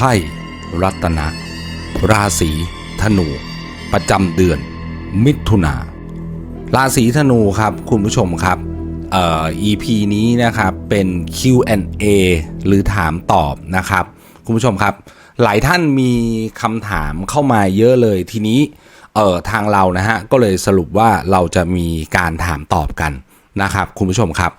ไพ่รัตนะ ราศีธนู ประจำเดือน มิถุนา ราศีธนูครับคุณผู้ชมครับเอ่อ EP นี้นะครับเป็น Q&A หรือถามตอบนะครับ คุณผู้ชมครับ หลายท่านมีคำถามเข้ามาเยอะเลยทีนี้เอ่อทางเรานะฮะก็เลยสรุปว่าเราจะมีการถามตอบกันนะครับ คุณผู้ชมครับ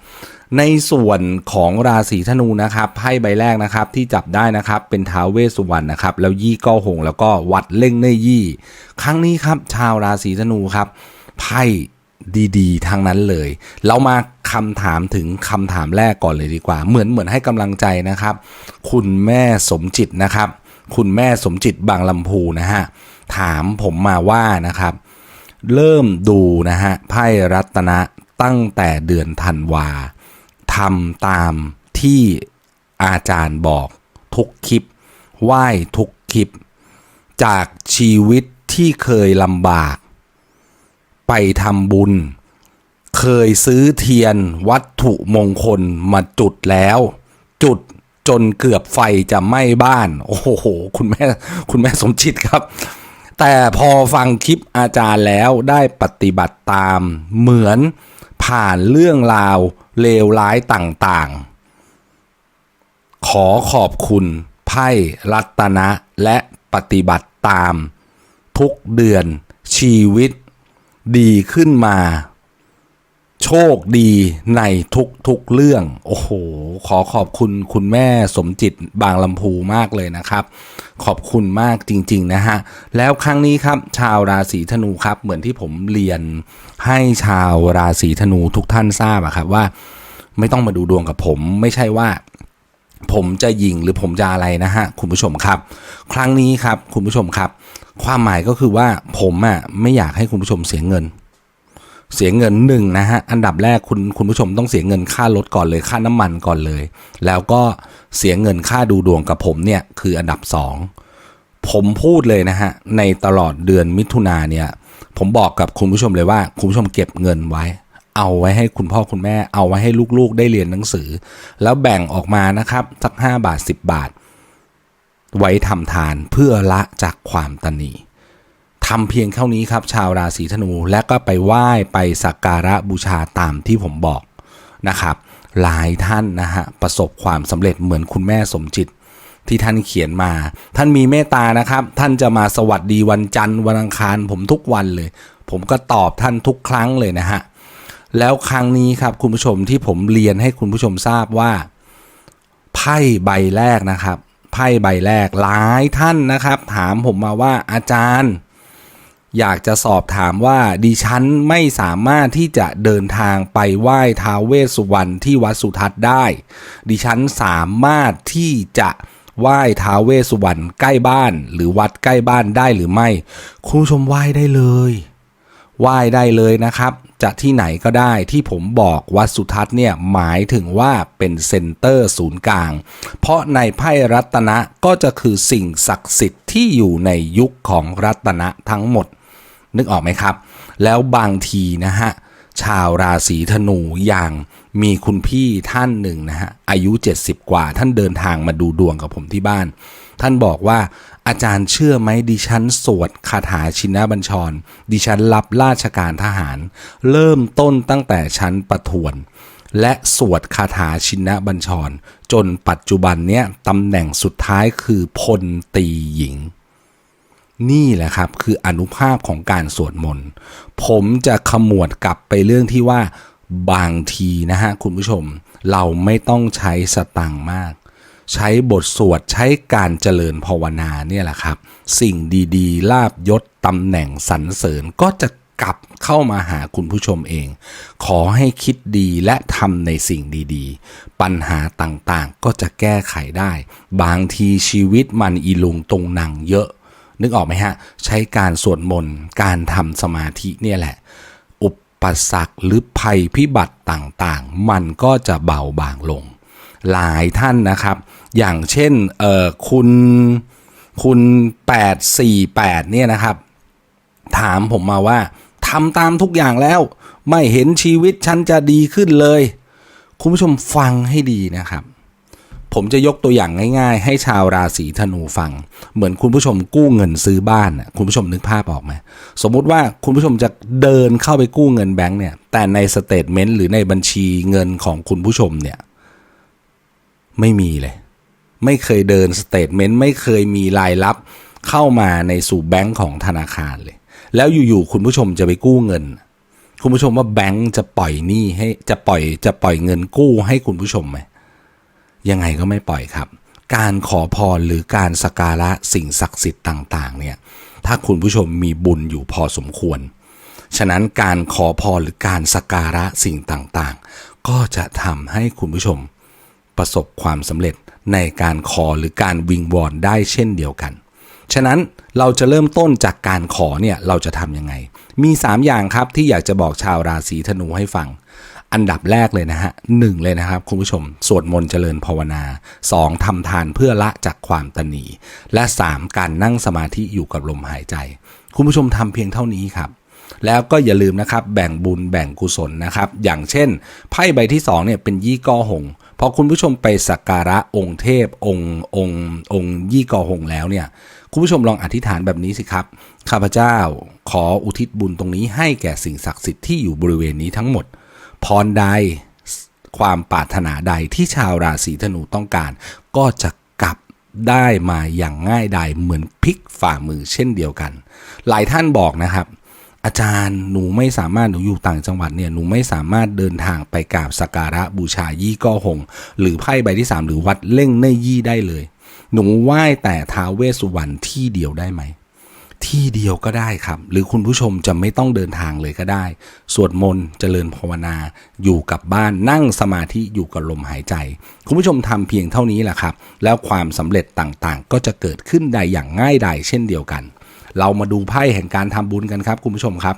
ในส่วนของราศีธนูนะครับไพ่ใบแรกนะครับที่จับได้นะครับเป็นท้าวเวสสุวรรณนะครับแล้วยี่ก้าหง แล้วก็วัดเล่งเนยยี่ ครั้งนี้ครับชาวราศีธนูครับไพ่ดีๆทางนั้นเลย เรามาคำถามถึงคำถามแรกก่อนเลยดีกว่า เหมือนเหมือนให้กำลังใจนะครับ คุณแม่สมจิตนะครับ คุณแม่สมจิตบางลำพูนะฮะถามผมมาว่านะครับ เริ่มดูนะฮะไพ่รัตนะตั้งแต่เดือนธันวา ทำตามที่อาจารย์บอกทุกคลิปไหว้ทุกคลิป จากชีวิตที่เคยลำบาก ไปทำบุญ เคยซื้อเทียนวัตถุมงคลมาจุดแล้ว จุดจนเกือบไฟจะไหม้บ้าน โอ้โห คุณแม่คุณแม่สมจิตครับ แต่พอฟังคลิปอาจารย์แล้วได้ปฏิบัติตามเหมือน ผ่านเรื่องราวเลวร้ายต่างๆ ขอขอบคุณไพ่รัตนะและปฏิบัติตาม ทุกเดือนชีวิตดีขึ้นมา โชคดีในทุกๆเรื่อง โอ้โห ขอขอบคุณคุณแม่สมจิตบางลำพูมากเลยนะครับ ขอบคุณมากจริง ๆ นะฮะ แล้วครั้งนี้ครับ ชาวราศีธนูครับ เหมือนที่ผมเรียนให้ชาวราศีธนูทุกท่านทราบอะครับว่า ไม่ต้องมาดูดวงกับผม ไม่ใช่ว่า ผมจะยิงหรือผมจะอะไรนะฮะคุณผู้ชมครับ ครั้งนี้ครับคุณผู้ชมครับ ความหมายก็คือว่าผมอะไม่อยากให้คุณผู้ชมเสียเงิน เสียเงินหนึ่งนะฮะ อันดับแรกคุณคุณผู้ชมต้องเสียเงินค่ารถก่อนเลยค่าน้ำมันก่อนเลย แล้วก็เสียเงินค่าดูดวงกับผมเนี่ยคืออันดับสองผมพูดเลยนะฮะ ในตลอดเดือนมิถุนาเนี่ย ผมบอกกับคุณผู้ชมเลยว่า คุณผู้ชมเก็บเงินไว้ เอาไว้ให้คุณพ่อคุณแม่ เอาไว้ให้ลูกๆได้เรียนหนังสือ แล้วแบ่งออกมานะครับ สัก 5 บาท 10 บาท ไว้ทำทานเพื่อละจากความตนี ทำเพียงเท่านี้ครับ ชาวราศีธนู และก็ไปไหว้ไปสักการะบูชาตามที่ผมบอกนะครับ หลายท่านนะฮะประสบความสำเร็จเหมือนคุณแม่สมจิตที่ท่านเขียนมา ท่านมีเมตตานะครับ ท่านจะมาสวัสดีวันจันทร์วันอังคารผมทุกวันเลย ผมก็ตอบท่านทุกครั้งเลยนะฮะแล้วครั้งนี้ครับคุณผู้ชมที่ผมเรียนให้คุณผู้ชมทราบว่าไพ่ใบแรกนะครับไพ่ใบแรกหลายท่านนะครับ ถามผมมาว่าอาจารย์ อยากจะสอบถามว่าดิฉันไม่สามารถที่จะเดินทางไปไหว้ท้าวเวสสุวรรณที่วัดสุทัศน์ได้ ดิฉันสามารถที่จะไหว้ท้าวเวสสุวรรณใกล้บ้าน หรือวัดใกล้บ้านได้หรือไม่ คุณผู้ชมไหว้ได้เลยไหว้ได้เลยนะครับ จะที่ไหนก็ได้ที่ผมบอกวัดสุทัศน์เนี่ยหมายถึงว่าเป็นเซ็นเตอร์ศูนย์กลาง เพราะในไพ่รัตนะก็จะคือสิ่งศักดิ์สิทธิ์ที่อยู่ในยุคของรัตนะทั้งหมด นึกออกไหมครับ แล้วบางทีนะฮะชาวราศีธนูอย่างมีคุณพี่ท่านหนึ่งนะฮะอายุ 70 กว่า ท่านเดินทางมาดูดวงกับผมที่บ้าน ท่านบอกว่าอาจารย์เชื่อไหมดิฉันสวดคาถาชินบัญชร ดิฉันรับราชการทหาร เริ่มต้นตั้งแต่ชั้นประทวน และสวดคาถาชินบัญชร จนปัจจุบันเนี้ยตำแหน่งสุดท้ายคือพลตีหญิง นี่แหละครับคืออนุภาพของการสวดมนต์ผมจะขมวดกลับไปเรื่องที่ว่าบางทีนะฮะคุณผู้ชม เราไม่ต้องใช้สตังค์มาก ใช้บทสวดใช้การเจริญภาวนาเนี่ยแหละครับ สิ่งดีๆ ลาบยศตำแหน่งสรรเสริญก็จะกลับเข้ามาหาคุณผู้ชมเอง ขอให้คิดดีและทำในสิ่งดีๆ ปัญหาต่างๆก็จะแก้ไขได้ บางทีชีวิตมันอีลุงตรงนังเยอะ นึกออกไหมฮะ ใช้การสวดมนต์การทำสมาธิเนี่ยแหละ อุปสรรคหรือภัยพิบัติต่างๆ มันก็จะเบาบางลง หลายท่านนะครับ อย่างเช่นเออคุณคุณ 848 เนี่ยนะครับ ถามผมมาว่าทำตามทุกอย่างแล้ว ไม่เห็นชีวิตฉันจะดีขึ้นเลย คุณผู้ชมฟังให้ดีนะครับ ผมจะยกตัวอย่างง่าย ๆ ให้ชาวราศีธนูฟัง เหมือนคุณผู้ชมกู้เงินซื้อบ้านน่ะคุณผู้ชมนึกภาพออกไหมสมมุติว่าคุณผู้ชมจะเดินเข้าไปกู้เงินแบงก์เนี่ย แต่ในสเตทเมนต์หรือในบัญชีเงินของคุณผู้ชมเนี่ย ไม่มีเลย ไม่เคยเดินสเตทเมนต์ไม่เคยมีรายรับเข้ามาในสู่แบงก์ของธนาคารเลย แล้วอยู่ๆคุณผู้ชมจะไปกู้เงิน คุณผู้ชมว่าแบงก์จะปล่อยหนี้ให้จะปล่อยจะปล่อยเงินกู้ให้คุณผู้ชมไหม ยังไงก็ไม่ปล่อยครับ การขอพรหรือการสักการะสิ่งศักดิ์สิทธิ์ต่างๆเนี่ยถ้าคุณผู้ชมมีบุญอยู่พอสมควร ฉะนั้นการขอพรหรือการสักการะสิ่งต่างๆ ก็จะทำให้คุณผู้ชมประสบความสำเร็จในการขอหรือการวิงวอนได้เช่นเดียวกัน ฉะนั้นเราจะเริ่มต้นจากการขอเนี่ยเราจะทำยังไง มี 3 อย่างครับที่อยากจะบอกชาวราศีธนูให้ฟัง อันดับแรกเลยนะฮะหนึ่งเลยนะครับคุณผู้ชม สวดมนต์เจริญภาวนา 2. ทำทานเพื่อละจากความตนีและ 3. การนั่งสมาธิอยู่กับลมหายใจ คุณผู้ชมทำเพียงเท่านี้ครับแล้วก็อย่าลืมนะครับแบ่งบุญแบ่งกุศลนะครับ อย่างเช่น ไพ่ใบที่2เนี่ยเป็นยี่กอหงพอคุณผู้ชมไปสักการะองค์เทพองค์องค์องค์ยี่กอหงแล้วเนี่ยคุณผู้ชมลองอธิษฐานแบบนี้สิครับข้าพเจ้าขออุทิศบุญตรงนี้ให้แก่สิ่งศักดิ์สิทธิ์ที่อยู่บริเวณนี้ทั้งหมด พรใดความปรารถนาใดที่ชาวราศีธนูต้องการ ก็จะกลับได้มาอย่างง่ายดายเหมือนพลิกฝ่ามือเช่นเดียวกัน หลายท่านบอกนะครับ อาจารย์หนูไม่สามารถหนูอยู่ต่างจังหวัดเนี่ยหนูไม่สามารถเดินทางไปกราบสักการะบูชายี่ก้อหง หรือไพ่ใบที่ 3 หรือวัดเล่งเน่ยยี่ได้เลย หนูไหว้แต่ท้าวเวสสุวรรณที่เดียวได้ไหม ที่เดียวก็ได้ครับ หรือคุณผู้ชมจะไม่ต้องเดินทางเลยก็ได้ สวดมนต์เจริญภาวนา อยู่กับบ้านนั่งสมาธิอยู่กับลมหายใจ คุณผู้ชมทำเพียงเท่านี้แหละครับ แล้วความสำเร็จต่างๆ ก็จะเกิดขึ้นได้อย่างง่ายดายเช่นเดียวกัน เรามาดูไพ่แห่งการทำบุญกันครับ คุณผู้ชมครับ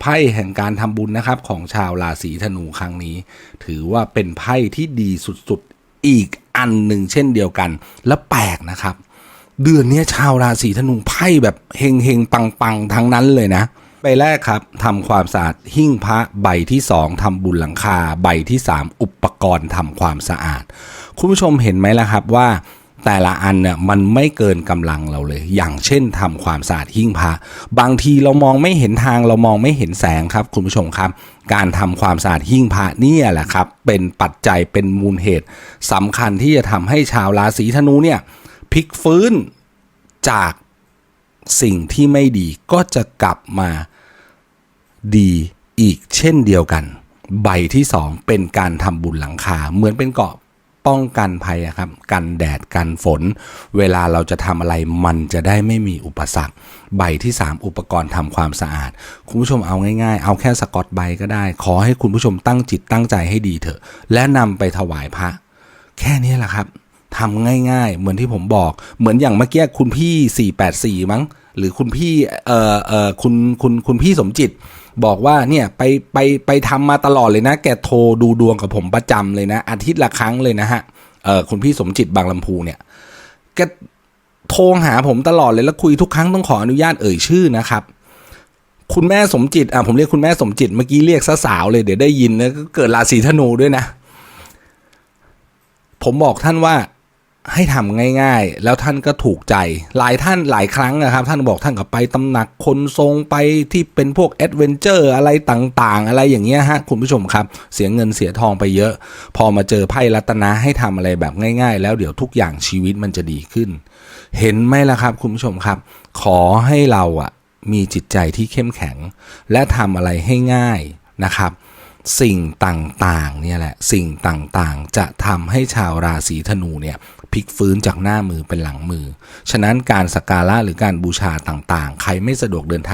ไพ่แห่งการทำบุญนะครับของชาวราศีธนูครั้งนี้ ถือว่าเป็นไพ่ที่ดีสุดๆอีกอันหนึ่งเช่นเดียวกัน และแปลกนะครับ เดือนนี้ชาวราศีธนูไพ่แบบเฮงเฮงปังปังทั้งนั้นเลยนะ ใบแรกครับทำความสะอาดหิ้งพระใบที่สองทำบุญหลังคา ใบที่สามอุปกรณ์ทำความสะอาด คุณผู้ชมเห็นไหมล่ะครับว่าแต่ละอันเนี่ยมันไม่เกินกำลังเราเลย อย่างเช่นทำความสะอาดหิ้งพระบางทีเรามองไม่เห็นทางเรามองไม่เห็นแสงครับ คุณผู้ชมครับ การทำความสะอาดหิ้งพระเนี่ยแหละครับ เป็นปัจจัยเป็นมูลเหตุสำคัญที่จะทำให้ชาวราศีธนูเนี่ย พลิกฟื้นจากสิ่งที่ไม่ดีก็จะกลับมาดีอีกเช่นเดียวกัน ใบที่สองเป็นการทำบุญหลังคา เหมือนเป็นเกาะป้องกันภัยครับ กันแดดกันฝน เวลาเราจะทำอะไรมันจะได้ไม่มีอุปสรรค ใบที่ 3 อุปกรณ์ทำความสะอาด คุณผู้ชมเอาง่ายๆ เอาแค่สกอตใบก็ได้ ขอให้คุณผู้ชมตั้งจิตตั้งใจให้ดีเถอะ และนำไปถวายพระ แค่นี้แหละครับ ทำง่ายๆ เหมือนที่ผมบอก เหมือนอย่างเมื่อกี้คุณพี่ 484 มั้ง หรือคุณพี่เอ่อเอ่อคุณคุณคุณพี่สมจิต บอกว่าเนี่ยไปไปไปทำมาตลอดเลยนะ แกโทรดูดวงกับผมประจำเลยนะ อาทิตย์ละครั้งเลยนะฮะเอ่อคุณพี่สมจิตบางลำพูเนี่ยแกโทรหาผมตลอดเลยแล้วคุยทุกครั้งต้องขออนุญาตเอ่ยชื่อนะครับคุณแม่สมจิต อะผมเรียกคุณแม่สมจิต เมื่อกี้เรียกสาวเลย เดี๋ยวได้ยินนะก็เกิดราศีธนูด้วยนะ ผมบอกท่านว่า ให้ทำง่ายๆ แล้วท่านก็ถูกใจ หลายท่านหลายครั้งนะครับ ท่านบอกท่านก็ไปตำหนักคนทรงไปที่เป็นพวกแอดเวนเจอร์อะไรต่างๆ อะไรอย่างเงี้ยฮะคุณผู้ชมครับ เสียเงินเสียทองไปเยอะ พอมาเจอไพ่รัตนาให้ทำอะไรแบบง่าย ๆ แล้วเดี๋ยวทุกอย่างชีวิตมันจะดีขึ้น เห็นไหมล่ะครับ คุณผู้ชมครับ ขอให้เราอะมีจิตใจที่เข้มแข็ง และทำอะไรให้ง่ายนะครับ สิ่งต่างๆเนี่ยแหละสิ่งต่างๆ จะทำให้ชาวราศีธนูเนี่ยพลิกฟื้นจากหน้ามือเป็นหลังมือ ฉะนั้นการสักการะหรือการบูชาต่างๆ ใครไม่สะดวกเดินทาง